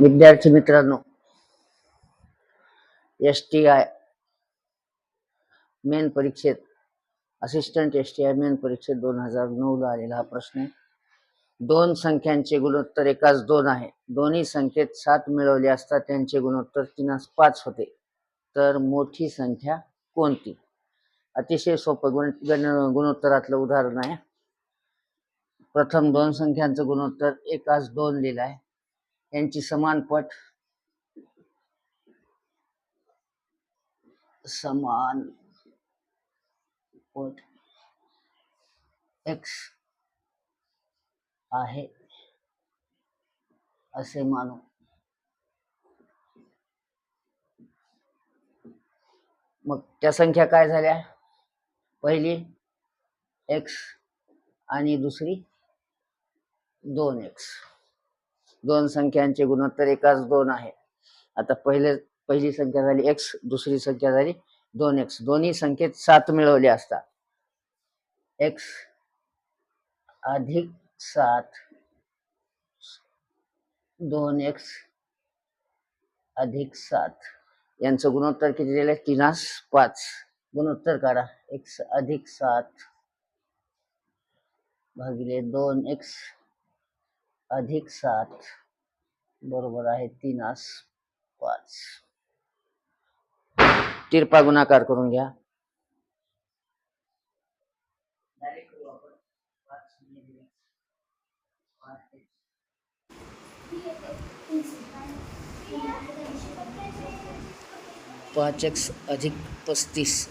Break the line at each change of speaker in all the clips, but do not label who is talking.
विद्यार्थी मित्रांनो S T I main परीक्षेत assistant S T I main परीक्षेत दोन हजार नऊला आलेला हा प्रश्न आहे. दोन संख्यांचे गुणोत्तर एकाच दोन आहे. दोन्ही संख्येत सात मिळवले असता त्यांचे गुणोत्तर तीनास पाच होते. तर मोठी संख्या कोणती? अतिशय सोपं गुण गण गुणोत्तरातलं उदाहरण आहे. प्रथम दोन संख्यांचं गुणोत्तर एकाच दोन लिहिलं आहे. यांची समान पट समान पट एक्स आहे. असे मानू. मग त्या संख्या काय झाल्या? पहिली एक्स आणि दुसरी दोन एक्स दोन संख्यांचे गुणोत्तर एकाच दोन आहे. आता पहिले पहिली संख्या झाली एक्स दुसरी संख्या झाली दोन एक्स दोन्ही संख्येत सात मिळवले असता एक्स अधिक सात दोन एक्स अधिक सात. यांचं गुणोत्तर किती दिलं? तीनास पाच. गुणोत्तर काढा. एक्स अधिक सात भागिले दोन एक्स अधिक सात, बरोबर आहे तीनास पाच. तिरपा गुणाकार करून घ्या. पाच एक्स अधिक पस्तीस,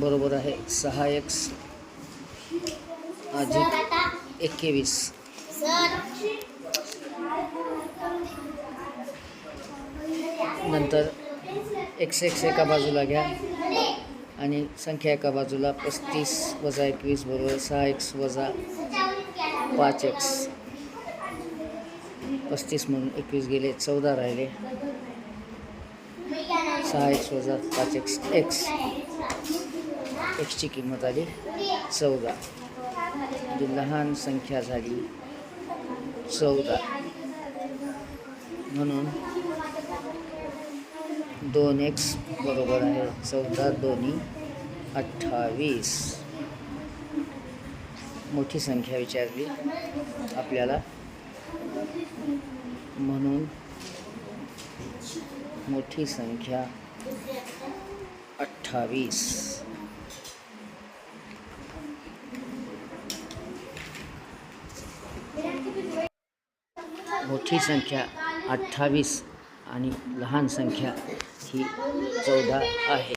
बरोबर आहे सहा एक्स अधिक एकवीस. नंतर एक्स एक्स एका बाजूला घ्या. आणि संख्या एका बाजूला पस्तीस वजा एकवीस बरोबर सहा एक्स वजा पाच एक्स. पस्तीस म्हणून एकवीस गेले चौदा राहिले. सहा एक्स वजा पाच एक्स एक्स. एक्सची किंमत आली चौदा. जी लहान संख्या झाली. चौदा. म्हणून दोन एक्स बरोबर आहे चौदा दोन्ही अठ्ठावीस. मोठी संख्या विचारली आपल्याला. म्हणून मोठी संख्या अठ्ठावीस. मोठी संख्या अठ्ठावीस आणि लहान संख्या ही चौदा आहे.